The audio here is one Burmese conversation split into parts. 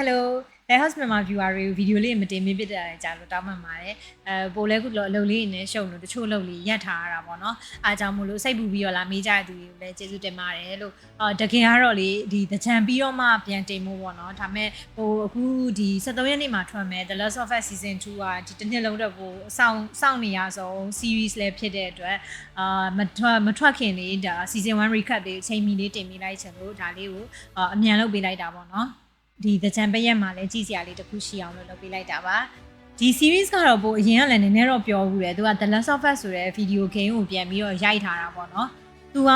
Hello Lighthouse မြန်မာ viewer တွေကိုဗီဒီယိုလေးမတင်မပြတဲ့ကြာလို့တောင်းပန်ပါတယ်အဲပိုလဲခုတော့အလုပ်လေးနဲ့ရှုံလို့တချို့အလုပ်လေးရပ်ထားရတာပေါ့နော်အားကြောင့်မို့လို့စိတ်ပူပြီးတော့လာမေးကြတဲ့သူတွေကိုလည်းကျေးဇူးတင်ပါတယ်လို့အော်တကယ်ကတော့လေဒီတကြံပြီးတော့မှပြန်တင်မှုပေါ့နော်ဒါပေမဲ့ဟိုအခုဒီ73ရက်နေ့မှာထွက်မယ် The Last of Us Season 2ကဒီတစ်နှစ်လုံးတော့ဟိုအဆောင်စောင့်နေရဆုံး series လည်းဖြစ်တဲ့အတွက်အာမထွက်မထွက်ခင်လေးဒါ Season 1 recap လေးအချိန်မီလေးတင်ပေးလိုက်ချင်လို့ဒါလေးကိုအာအမြန်လုပ်ပေးလိုက်တာပေါ့နော် ဒီတကြံပရက်မှာလည်းကြည့်စရာလေးတစ်ခုရှိအောင်လို့လုပ်ပေးလိုက်တာပါဒီ series ကတော့ပိုအရင်ကလည်းနည်းနည်းတော့ပြောဘူးတယ်သူက The Last of Us ဆိုတဲ့ video game ကိုပြန်ပြီးတော့ရိုက်ထားတာပေါ့နော် သူက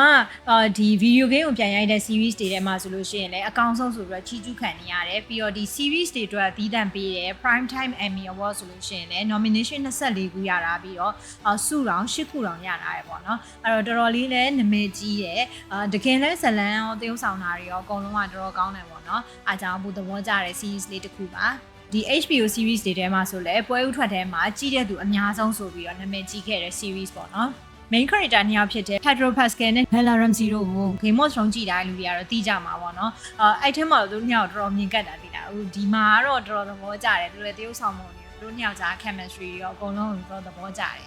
အာဒီ video game ကိုပြန်ရိုက်တဲ့ series တွေထဲမှာဆိုလို့ရှိရင်လည်းအကောင်းဆုံးဆိုပြီးတော့ချီးကျူးခံနေရတယ်ပြီးတော့ဒီ series တွေအတွက်သီးသန့်ပေးတယ် prime time Emmy Award ဆိုလို့ရှိရင်လည်း nomination 24ခုရတာပြီးတော့အာစုတောင်10ခုတောင်ရတာရယ်ပေါ့နော်အဲ့တော့တော်တော်လေးလည်းနာမည်ကြီးတယ်အာတကယ်လည်းဇလန်ရောတရုပ်ဆောင်တာတွေရောအကုန်လုံးကတော်တော်ကောင်းတယ်ပေါ့နော်အားကြောင့်ဘုသဘောကြတဲ့ series လေးတစ်ခုပါဒီ HBO series တွေထဲမှာဆိုလဲပွဲဥထွက်ထဲမှာကြီးတဲ့သူအများဆုံးဆိုပြီးတော့နာမည်ကြီးခဲ့တဲ့ series ပေါ့နော် main character နှစ်ယောက်ဖြစ်တဲ့ Pedro Pascal နဲ့ Bella Ramsey တို့ကို Game of Thrones ကြည့်တိုင်းလူတွေကတော့သိကြမှာပေါ့နော်အဲအဲ့ထဲမှာသူတို့နှစ်ယောက်တော်တော်မြင်ကတ်တာသိတာဟိုဒီမှာကတော့တော်တော်သဘောကျတယ်သူတို့တရုပ်ဆောင်မှုတွေသူတို့နှစ်ယောက်ကြား chemistry တွေရောအကုန်လုံးတော်တော်သဘောကျတယ်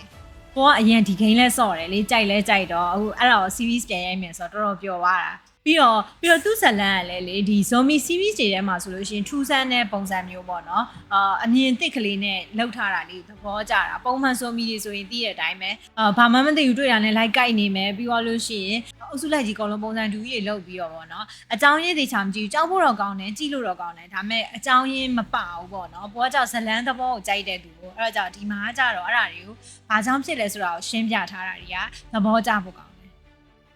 ကိုကအရင်ဒီ game လဲဆော့တယ်လေကြိုက်လဲကြိုက်တော့အခုအဲ့ဒါကို series ပြန်ရိုက်မယ်ဆိုတော့တော်တော်ပျော်သွားတာ ပြီးတော့ပြီးတော့သူ့ဇလန်ကလည်းလေဒီ zombie series တွေထဲမှာဆိုလို့ရှိရင်ထူးဆန်းတဲ့ပုံစံမျိုးပေါ့နော်အာအမြင်သစ်ကလေးနဲ့လှုပ်ထားတာလေးသဘောကျတာပုံမှန် zombie တွေဆိုရင်သိတဲ့အတိုင်းပဲအာဘာမှမသိဘူးတွေ့တာနဲ့လိုက်ကိုက်နေမယ်ပြီးတော့လို့ရှိရင်အုပ်စုလိုက်ကြီးအကုန်လုံးပုံစံတူကြီးတွေလုပ်ပြီးတော့ပေါ့နော်အကြောင်းရင်းသေးချာမကြည့်ဘူးကြောက်ဖို့တော့ကောင်းတယ်ကြည့်လို့တော့ကောင်းတယ်ဒါပေမဲ့အကြောင်းရင်းမပဘူးပေါ့နော်ဘောကကြောင့်ဇလန်သဘောကိုကြိုက်တဲ့သူကိုအဲ့တော့ကြောင့်ဒီမှာကြတော့အဲ့ဒါတွေကိုဘာကြောင့်ဖြစ်လဲဆိုတာကိုရှင်းပြထားတာတွေကသဘောကျဖို့ကောင်းတယ်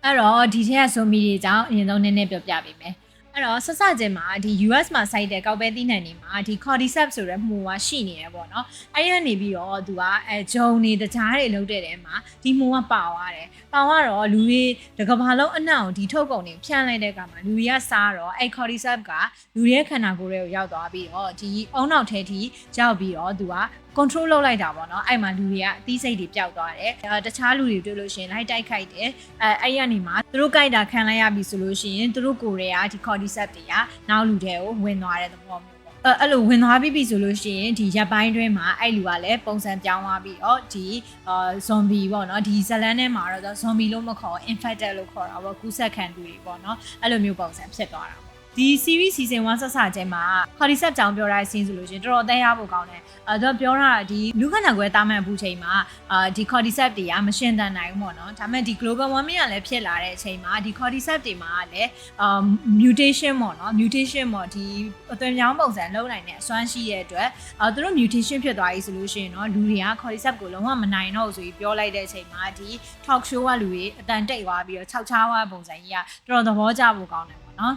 အဲ့တော့ဒီထက်ကဇိုမီတွေကြောင့်အရင်ဆုံးနည်းနည်းပြောပြပေးမယ်အဲ့တော့ဆက်စချင်းမှာဒီ US မှာစိုက်တဲ့ကောက်ပဲသီးနှံတွေမှာဒီ cordyceps ဆိုတဲ့မှုကရှိနေတယ်ပေါ့နော်အဲ့ဒီကနေပြီးတော့သူကအဲဂျုံနေတကြားတွေလုံးတဲ့တဲမှာဒီမှုကပါသွားတယ်ပါသွားတော့လူတွေတကဘာလုံးအနှံ့ကိုဒီထုတ်ကုန်တွေဖြန့်လိုက်တဲ့အခါမှာလူတွေကစားတော့အဲ့ cordyceps ကလူတွေရဲ့ခန္ဓာကိုယ်တွေကိုရောက်သွားပြီးတော့ဒီအုံနောက်ထဲထိရောက်ပြီးတော့သူက control လုပ်လိုက်တာပေါ့နော်အဲ့မှာလူတွေကအသီးစိတ်တွေပျောက်သွားတယ်အဲတခြားလူတွေတွေ့လို့ရှိရင်လိုက်တိုက်ခိုက်တယ်အဲအဲ့ရနေမှာသူတို့ကြိုက်တာခံလိုက်ရပြီဆိုလို့ရှိရင်သူတို့ကိုယ်တွေကဒီ cordyceps တွေကနောက်လူတွေကိုဝင်သွားတဲ့သဘောမျိုးပေါ့အဲအဲ့လိုဝင်သွားပြီပြီဆိုလို့ရှိရင်ဒီရပ်ပိုင်းတွင်းမှာအဲ့လူကလည်းပုံစံပြောင်းသွားပြီးတော့ဒီအာ zombie ပေါ့နော်ဒီဇလန်ထဲမှာတော့ zombie လို့မခေါ် infected လို့ခေါ်တာပေါ့ကူးစက်ခံသူတွေပေါ့နော်အဲ့လိုမျိုးပုံစံဖြစ်သွားတာပေါ့ ဒီ series season 1ဆက်စချင်းမှာ cordyceps ကြောင်ပြောတဲ့ scene ဆိုလို့ရှိရင်တော်တော်သိရဖို့ကောင်းတယ်အဲတော့ပြောတာဒီလူခန္ဓာကိုယ်တာမှန်ဘူးချိန်မှာအာဒီ cordyceps တွေကမရှင်းတန်နိုင်ဘူးပေါ့နော်ဒါပေမဲ့ဒီ global warming ကလည်းဖြစ်လာတဲ့အချိန်မှာဒီ cordyceps တွေမှာလည်းအာ mutation ပေါ့နော် mutation ပေါ့ဒီအသွင်ပြောင်းပုံစံလုံးနိုင်တဲ့အစွမ်းရှိတဲ့အတွက်အာသူတို့ mutation ဖြစ်သွားပြီဆိုလို့ရှိရင်တော့လူတွေက cordyceps ကိုလုံးဝမနိုင်တော့ဘူးဆိုပြီးပြောလိုက်တဲ့အချိန်မှာဒီ talk show ကလူတွေအတန်တိတ်သွားပြီးတော့ခြောက်ခြားသွားပုံစံကြီးကတော်တော်သဘောကျဖို့ကောင်းတယ်ပေါ့နော်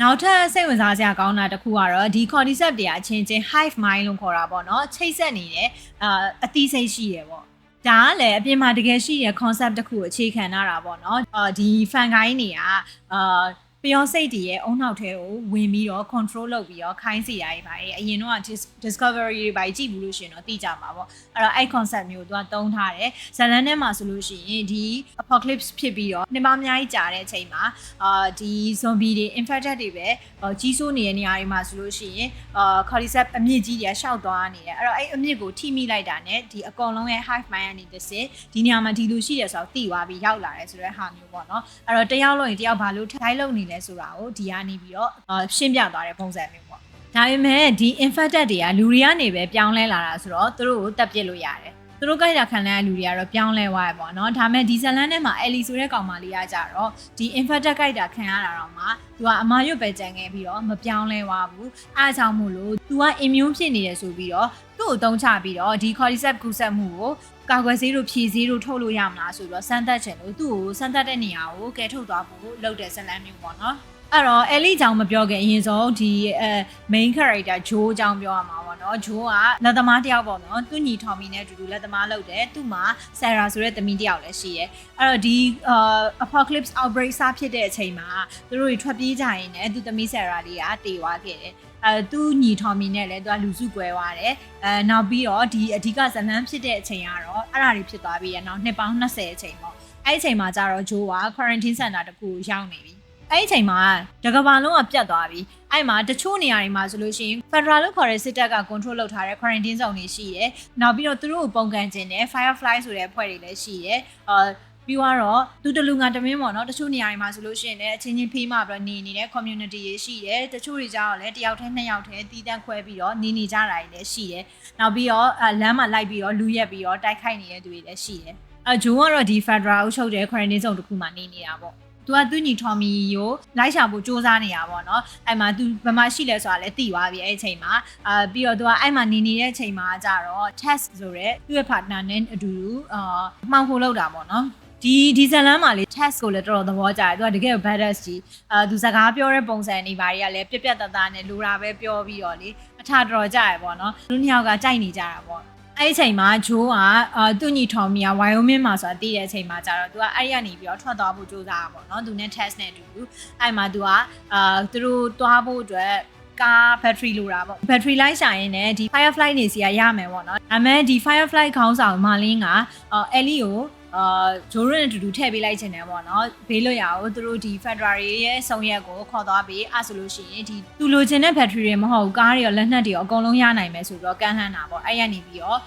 နောက်ထပ်စိတ်ဝင်စားစရာကောင်းတာတစ်ခုကတော့ဒီ cordyceps တွေကအချင်းချင်း hive mind လို့ခေါ်တာပေါ့နော်ချိတ်ဆက်နေတဲ့အာအသီးစိတ်ရှိရပေါ့ဒါကလည်းအပြင်မှာတကယ်ရှိတဲ့ concept တစ်ခုကိုအခြေခံထားတာပေါ့နော်အာဒီ fungi တွေကအာ ပျော်စိတ်တွေရဲ့အုံနောက်ထဲကိုဝင်ပြီးတော့ control လုပ်ပြီးတော့ခိုင်းစီတာတွေပါအရင်တော့ discovery တွေပါကြည့်ဘူးလို့ရှိရင်တော့သိကြမှာပေါ့အဲ့တော့အဲ့ concept မျိုးကိုသူကတုံးထားတယ်ဇလန်ထဲမှာဆိုလို့ရှိရင်ဒီ apocalypse ဖြစ်ပြီးတော့နှစ်ပေါင်းအများကြီးကြာတဲ့အချိန်မှာအာဒီ zombie တွေ infected တွေပဲကြီးစိုးနေတဲ့နေရာတွေမှာဆိုလို့ရှိရင်အာ cordyceps အမြင့်ကြီးတွေကရှောက်သွားနေတယ်အဲ့တော့အဲ့အမြင့်ကိုထိမိလိုက်တာ ਨੇ ဒီအကောင်လုံးရဲ့ hive mind ကနေတစ်စစ်ဒီနေရာမှာဒီလိုရှိတယ်ဆိုတော့သိသွားပြီးရောက်လာတယ်ဆိုတဲ့ဟာမျိုးပေါ့နော်အဲ့တော့တယောက်လုံးရင်တယောက်ဘာလို့ထိုင်းလုံနေလဲဆိုတာကိုဒီကနေပြီးတော့အာရှင်းပြသွားတဲ့ပုံစံမျိုးပေါ့ဒါပေမဲ့ဒီ infected တွေကလူတွေကနေပဲပြောင်းလဲလာတာဆိုတော့သူတို့ကိုတက်ပစ်လို့ရတယ်သူတို့ကြိုက်တာခံတဲ့လူတွေကတော့ပြောင်းလဲသွားရပေါ့နော်ဒါပေမဲ့ဒီဇလန်ထဲမှာအယ်လီဆိုတဲ့ကောင်မလေးကကြတော့ဒီ infected ကြိုက်တာခံရတာတော့မှသူကအမာရွတ်ပဲကြံခဲ့ပြီးတော့မပြောင်းလဲသွားဘူးအဲအကြောင်းမို့လို့ तू က immune ဖြစ်နေတယ်ဆိုပြီးတော့ သူ့ကိုတုံးချပြီးတော့ဒီ cordyceps ကူးစက်မှုကိုကာကွယ်ဆေးတို့ဖြည့်ဆေးတို့ထုတ်လို့ရမလားဆိုတော့စမ်းသပ်ချင်လို့သူ့ကိုစမ်းသပ်တဲ့နေရာကိုကဲထုတ်သွားဖို့လုပ်တဲ့ဇလန်မျိုးပေါ့နော် အဲ့တော့အဲလီကြောင်မပြောခင်အရင်ဆုံးဒီအဲ main character ဂျိုးကြောင်ပြောရမှာပေါ့နော်ဂျိုးကလက်သမားတစ်ယောက်ပေါ့နော်သူညီထော်မီနဲ့အတူတူလက်သမားလုပ်တယ်သူ့မှာဆယ်ရာဆိုတဲ့သမီးတစ်ယောက်လည်းရှိတယ်အဲ့တော့ဒီအာ apocalypse outbreak စဖြစ်တဲ့အချိန်မှာသူတို့တွေထွက်ပြေးကြရင်လည်းသူသမီးဆယ်ရာလေးကတေသွားခဲ့တယ်အဲသူညီထော်မီနဲ့လည်းသူကလူစုကွဲသွားတယ်အဲနောက်ပြီးတော့ဒီအဓိကဇလန်းဖြစ်တဲ့အချိန်ကတော့အဲ့ဒါတွေဖြစ်သွားပြီးရနောက်နှစ်ပေါင်း20အချိန်ပေါ့အဲ့ဒီအချိန်မှာကျတော့ဂျိုးက quarantine center တခုကိုရောက်နေပြီ အဲ့ဒီအချိန်မှာတကဘာလုံးကပြတ်သွားပြီအဲ့မှာတချို့နေရာတွေမှာဆိုလို့ရှိရင် Federal လို့ခေါ်တဲ့စစ်တပ်က control လုပ်ထားတဲ့ quarantine zone တွေရှိတယ်နောက်ပြီးတော့သူတို့ကိုပုံကန်ခြင်းနဲ့ Firefly ဆိုတဲ့အဖွဲ့တွေလည်းရှိတယ်အာပြီးတော့သူတလူငါတမင်းပေါ့နော်တချို့နေရာတွေမှာဆိုလို့ရှိရင်လည်းအချင်းချင်းဖေးမှပြီးတော့နေနေတဲ့ community တွေရှိတယ်တချို့တွေကြောက်လည်းတယောက်တည်းနှစ်ယောက်တည်းတီးတန်းခွဲပြီးတော့နေနေကြတာတွေလည်းရှိတယ်နောက်ပြီးတော့အာလမ်းမှာလိုက်ပြီးတော့လူရက်ပြီးတော့တိုက်ခိုက်နေတဲ့သူတွေလည်းရှိတယ်အဂျိုးကတော့ဒီ Federal အုပ်ချုပ်တဲ့ quarantine zone တစ်ခုမှာနေနေတာပေါ့ သူကသူညီထော်မီကိုလိုက်ရှာဖို့စူးစမ်းနေတာပေါ့နော်အဲ့မှာသူဘယ်မှာရှိလဲဆိုတာလည်းသိသွားပြီအဲ့ဒီအချိန်မှာအာပြီးတော့သူကအဲ့မှာနေနေတဲ့အချိန်မှာကြတော့ test ဆိုရဲသူ့ရဲ့ partner နဲ့အတူတူအာမှောင်ခိုလောက်တာပေါ့နော်ဒီဒီဇလန်မှာလေ test ကိုလည်းတော်တော်သဘောကျတယ်သူကတကယ် badass ကြီးအာသူစကားပြောတဲ့ပုံစံနေပါတွေကလည်းပြက်ပြက်တသားနဲ့လိုတာပဲပြောပြီးတော့လေအထာတော်ကြရပေါ့နော်လူနှစ်ယောက်ကကြိုက်နေကြတာပေါ့ အဲ့ဒီအချိန်မှာဂျိုးကအာသူ့ညီထော်မီကဝိုင်ယိုမင်းမှာဆိုတာတည်တဲ့အချိန်မှာကျတော့သူကအဲ့ရနေပြီးတော့ထွက်သွားဖို့ကြိုးစားတာပေါ့နော်သူနဲ့ test နဲ့အတူတူအဲ့မှာသူကအာသူတို့သွားဖို့အတွက်ကား battery လိုတာပေါ့ battery လိုက်ရှာရင်လည်းဒီ firefly နေစီကရမယ်ပေါ့နော်ဒါပေမဲ့ဒီ firefly ခေါင်းဆောင်မာလင်းကအာယ်လီကို အာဂျိုးရနဲ့အတူတူထည့်ပေးလိုက်ချင်တယ်ပေါ့နော်ဘေးလွတ်ရအောင်သူတို့ဒီ February ရဲ့ဆုံးရက်ကိုခေါ်သွားပြီးအဲ့ဆိုလို့ရှိရင်ဒီသူလိုချင်တဲ့ battery တွေမဟုတ်ဘူးကားတွေရောလက်နက်တွေရောအကုန်လုံးရနိုင်မယ်ဆိုတော့ကန့်လှမ်းတာပေါ့အဲ့ရနေပြီးတော့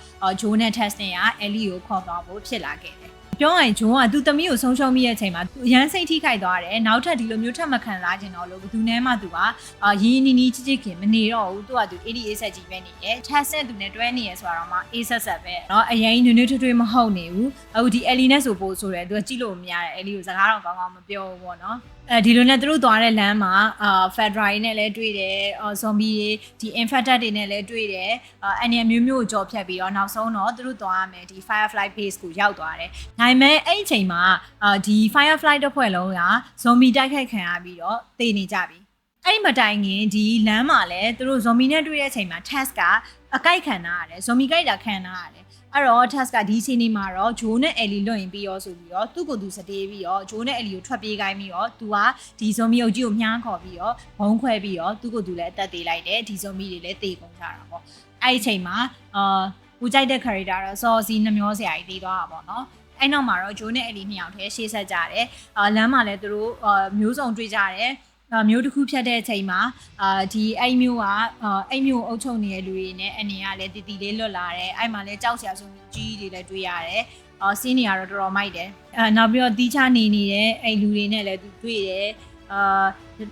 ဂျိုးနဲ့ testing က Ellie ကိုခေါ်သွားဖို့ဖြစ်လာခဲ့တယ် ပြောရရင်ဂျွန်ကသူ့သမီးကိုဆုံးရှုံးမိတဲ့အချိန်မှာသူအရန်စိတ်ထိခိုက်သွားတယ်နောက်ထပ်ဒီလိုမျိုးထပ်မခံစားချင်တော့လို့ဘယ်သူနဲ့မှသူကအာရင်းနီးနီးချစ်ချစ်ခင်မနေတော့ဘူးသူကသူ88ဆက်ကြီးပဲနေတယ် test နဲ့သူနဲ့တွဲနေရဆိုတော့မှအေးဆက်ဆက်ပဲเนาะအရင်နွေ့နွေ့ထွေးထွေးမဟုတ်နေဘူးအခုဒီ Ellie နဲ့ဆိုပို့ဆိုတယ်သူကကြည့်လို့မရတဲ့ Ellie ကိုစကားတော့ကောင်းကောင်းမပြောဘူးပေါ့เนาะ အဲဒီလိုနဲ့သူတို့သွားတဲ့လမ်းမှာအာ Federal နဲ့လည်းတွေ့တယ်အာ zombie တွေဒီ infected တွေနဲ့လည်းတွေ့တယ်အာအန်ရမျိုးမျိုးကိုကြော်ဖြတ်ပြီးတော့နောက်ဆုံးတော့သူတို့သွားရမယ်ဒီ Firefly base ကိုရောက်သွားတယ်။ဒါပေမဲ့အဲ့ဒီအချိန်မှာအာဒီ Firefly တစ်ဖွဲ့လုံးက zombie တိုက်ခိုက်ခံရပြီးတော့တေနေကြပြီ။အဲ့ဒီမတိုင်ခင်ဒီလမ်းမှာလည်းသူတို့ zombie နဲ့တွေ့တဲ့အချိန်မှာ task ကအကိုက်ခံရရတယ် zombie ကိုက်တာခံရရတယ် အဲ့တော့ task ကဒီချိန်နေမှာတော့ဂျိုးနဲ့အယ်လီလွတ်ရင်ပြီးရောဆိုပြီးတော့သူ့ကိုယ်သူစတေးပြီးတော့ဂျိုးနဲ့အယ်လီကိုထွက်ပြေးခိုင်းပြီးတော့သူကဒီဇွန်မီအုပ်ကြီးကိုမြားခေါ်ပြီးတော့ဘုံခွဲပြီးတော့သူ့ကိုယ်သူလည်းအသက်သေးလိုက်တယ်ဒီဇွန်မီတွေလည်းတေကုန်ကြတာပေါ့အဲ့ဒီချိန်မှာအာကိုကြိုက်တဲ့ character တော့စောစီနှမျောစရာကြီးတေးသွားတာပေါ့နော်အဲ့နောက်မှာတော့ဂျိုးနဲ့အယ်လီနှစ်ယောက်တည်းရှေ့ဆက်ကြတယ်အာလမ်းမှာလည်းသူတို့အာမျိုးစုံတွေ့ကြတယ်အာ မျိုးတစ်ခုဖြတ်တဲ့အချိန်မှာအာဒီအဲ့မျိုးကအာအဲ့မျိုးအုပ်ချုပ်နေတဲ့လူတွေနဲ့အနေကလည်းတီတီလေးလွတ်လာတယ်အဲ့မှာလည်းကြောက်စရာဆုံးကြီးတွေလည်းတွေ့ရတယ်အာစီးနေရတော့တော်တော်မိုက်တယ်အာနောက်ပြီးတော့တီးချနေနေတဲ့အဲ့လူတွေနဲ့လည်းသူတွေ့တယ်အာ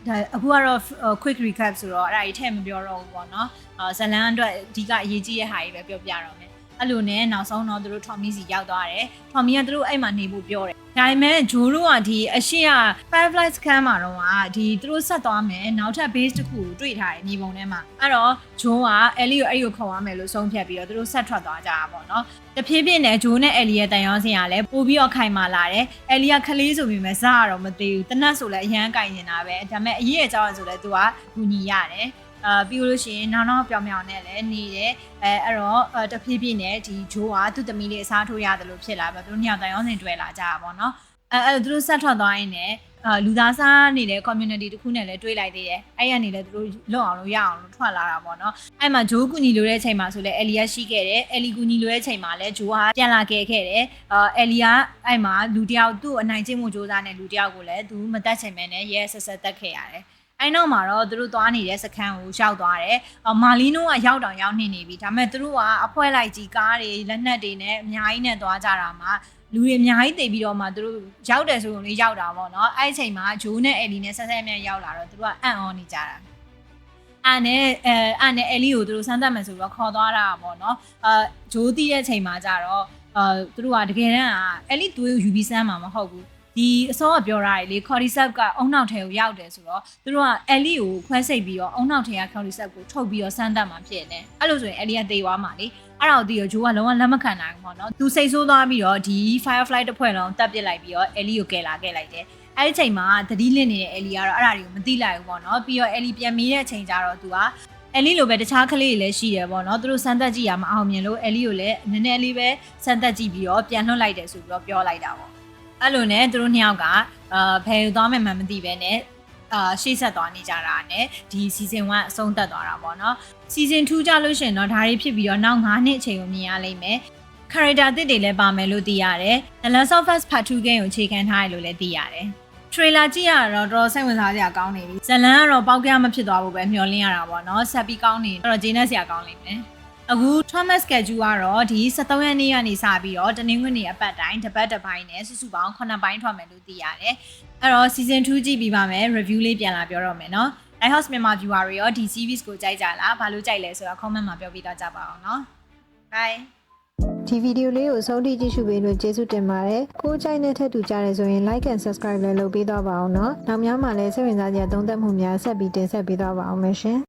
ဒါအခုကတော့ quick recap ဆိုတော့အဲ့ဒါကြီးထည့်မပြောတော့ဘူးပေါ့နော်အာဇလန်အတွက်အဓိကအရေးကြီးတဲ့ဟာကြီးပဲပြောပြတော့မယ် အဲ့လိုနဲ့နောက်ဆုံးတော့သူတို့ Tommy စီရောက်သွားတယ်။ Tommy ကသူတို့အဲ့မှာနေဖို့ပြောတယ်။ဒါပေမဲ့ဂျိုးတို့ကဒီအရှိက Firefly Scan မှာတော့ကဒီသူတို့ဆက်သွားမယ်နောက်ထပ် base တစ်ခုကိုတွေ့ထားတယ်မြေပုံထဲမှာ။အဲ့တော့ဂျိုးက Ellie ကိုအဲ့ကိုခေါ်ရမယ်လို့ဆုံးဖြတ်ပြီးတော့သူတို့ဆက်ထွက်သွားကြတာပေါ့နော်။တဖြည်းဖြည်းနဲ့ဂျိုးနဲ့ Ellie ရဲ့တန်ရောစင်ကလည်းပို့ပြီးတော့ခိုင်မာလာတယ်။ Ellie ကခလေးဆိုပြီးမှစရတော့မသိဘူး။တနတ်ဆိုလည်းအရန်ကင်နေတာပဲ။ဒါပေမဲ့အရေးအကြောင်းဆိုလည်းသူကဂူညီရတယ်။ အာပြီးလို့ရှိရင်နောက်နောက်ပြောင်ပြောင်နဲ့လည်းနေတယ်အဲအဲ့တော့တဖြည်းဖြည်းနဲ့ဒီဂျိုးကသူ့သမီးလေးအစားထိုးရတယ်လို့ဖြစ်လာပြီးသူတို့နှစ်ယောက်တိုင်ရောစင်တွေ့လာကြတာပေါ့နော်အဲအဲ့သူတို့ဆက်ထွက်သွားရင်လည်းအာလူသားစားနေတဲ့ community တခုနဲ့လည်းတွေ့လိုက်သေးတယ်အဲ့ရနေလည်းသူတို့လွတ်အောင်လို့ရအောင်လို့ထွက်လာတာပေါ့နော်အဲ့မှာဂျိုးကူညီလိုတဲ့အချိန်မှာဆိုလဲအယ်လီယာရှိခဲ့တယ်အယ်လီကူညီလိုတဲ့အချိန်မှာလဲဂျိုးကပြန်လာခဲ့ခဲ့တယ်အာအယ်လီယာအဲ့မှာလူတယောက်သူ့အနိုင်ကျင့်မှုစ조사နဲ့လူတယောက်ကိုလည်းသူမတက်ချင်မဲနဲ့ရဲဆက်ဆက်တက်ခဲ့ရတယ် အဲ့နောက်မှာတော့သူတို့သွားနေတဲ့စခန်းကိုရောက်သွားတယ်။မာလီနိုကရောက်တောင်ရောက်နေနေပြီ။ဒါပေမဲ့သူတို့ကအဖွဲလိုက်ကြီးကားတွေလက်နက်တွေနဲ့အများကြီးနဲ့သွားကြတာမှာလူတွေအများကြီးတည်ပြီးတော့မှသူတို့ရောက်တယ်ဆိုရင်လေးရောက်တာပေါ့နော်။အဲ့ဒီအချိန်မှာဂျိုးနဲ့အယ်လီနဲ့ဆက်ဆက်မြန်ရောက်လာတော့သူတို့ကအံ့ဩနေကြတာ။အဲ့နဲ့အဲအဲ့နဲ့အယ်လီကိုသူတို့စမ်းသပ်မယ်ဆိုတော့ခေါ်သွားတာပေါ့နော်။အာဂျိုးတီးတဲ့အချိန်မှာကျတော့အာသူတို့ကတကယ်တမ်းကအယ်လီသွေးကိုယူပြီးစမ်းမှာမဟုတ်ဘူး ဒီအစောကပြောထားတယ်လေ cordyceps ကအုံနောက်ထဲကိုရောက်တယ်ဆိုတော့သူတို့က ellie ကိုခွဲစိတ်ပြီးတော့အုံနောက်ထဲက cordyceps ကိုထုတ်ပြီးတော့စမ်းသပ်မှာဖြစ်နေအဲ့လိုဆိုရင် ellie ကတေသွားမှာလေအဲ့ဒါကိုဒီဂျိုးကလုံးဝလက်မခံနိုင်ဘူးပေါ့နော်သူစိတ်ဆိုးသွားပြီးတော့ဒီ firefly တစ်ဖွဲ့လုံးတက်ပစ်လိုက်ပြီးတော့ ellie ကိုကယ်လာခဲ့လိုက်တယ်အဲ့ဒီချိန်မှာသတိလင့်နေတဲ့ ellie ကတော့အဲ့ဒါတွေကိုမသိလိုက်ဘူးပေါ့နော်ပြီးတော့ ellie ပြန်မေးတဲ့အချိန်ကျတော့သူကအယ်လီလိုပဲတခြားကလေးတွေလည်းရှိတယ်ပေါ့နော်သူတို့စမ်းသက်ကြည့်ရမအောင်မြင်လို့အယ်လီကိုလည်းနည်းနည်းလေးပဲစမ်းသက်ကြည့်ပြီးတော့ပြန်လွှတ်လိုက်တယ်ဆိုပြီးတော့ပြောလိုက်တာပေါ့ အဲ့လိုနဲ့သူတို့နှစ်ယောက်ကအာဖယ်ယူသွားမယ်မှမသိပဲနဲ့အာရှေ့ဆက်သွားနေကြတာနဲ့ဒီ season 1အဆုံးသတ်သွားတာပေါ့နော် season 2ကြလို့ရှင်တော့ဒါတွေဖြစ်ပြီးတော့နောက်9နှစ်အချိန်ကိုမြင်ရလိမ့်မယ် character အသစ်တွေလည်းပါမယ်လို့သိရတယ် The Last of Us Part 2 game ကိုအခြေခံထားရလို့လည်းသိရတယ် trailer ကြည့်ရတော့တော်တော်စိတ်ဝင်စားစရာကောင်းနေပြီဇလန်ကတော့ပေါက်ကြမဖြစ်သွားဘူးပဲမျှော်လင့်ရတာပေါ့နော်ဆက်ပြီးကောင်းနေတော့ဂျင်းနဲ့ဆရာကောင်းလိမ့်မယ် အခု Thomas schedule ကတော့ဒီ73ရက်နေ့ကနေစပြီးတော့တနင်္ဂနွေနေ့အပတ်တိုင်းတစ်ပတ်တစ်ပိုင်းနဲ့စုစုပေါင်း9ပိုင်းထွက်မယ်လို့သိရတယ်အဲ့တော့ season 2ကြည့်ပြီးပါမယ် review လေးပြန်လာပြောတော့မယ်နော် Lighthouse မြန်မာ viewer တွေရောဒီ series ကိုကြိုက်ကြလားဘာလို့ကြိုက်လဲဆိုတော့ comment မှာပြောပြတော့ကြပါအောင်နော် bye ဒီဗီဒီယိုလေးကိုအဆုံးထိကြည့်ရှုပေးလို့ကျေးဇူးတင်ပါတယ်။ကိုယ်ကြိုက်တဲ့ထက်တူကြတယ်ဆိုရင် like and subscribe လည်းလုပ်ပေးတော့ပါအောင်နော်။နောက်များမှာလည်းစိတ်ဝင်စားစရာသုံးသပ်မှုများဆက်ပြီးတင်ဆက်ပေးတော့ပါအောင်မယ်ရှင်။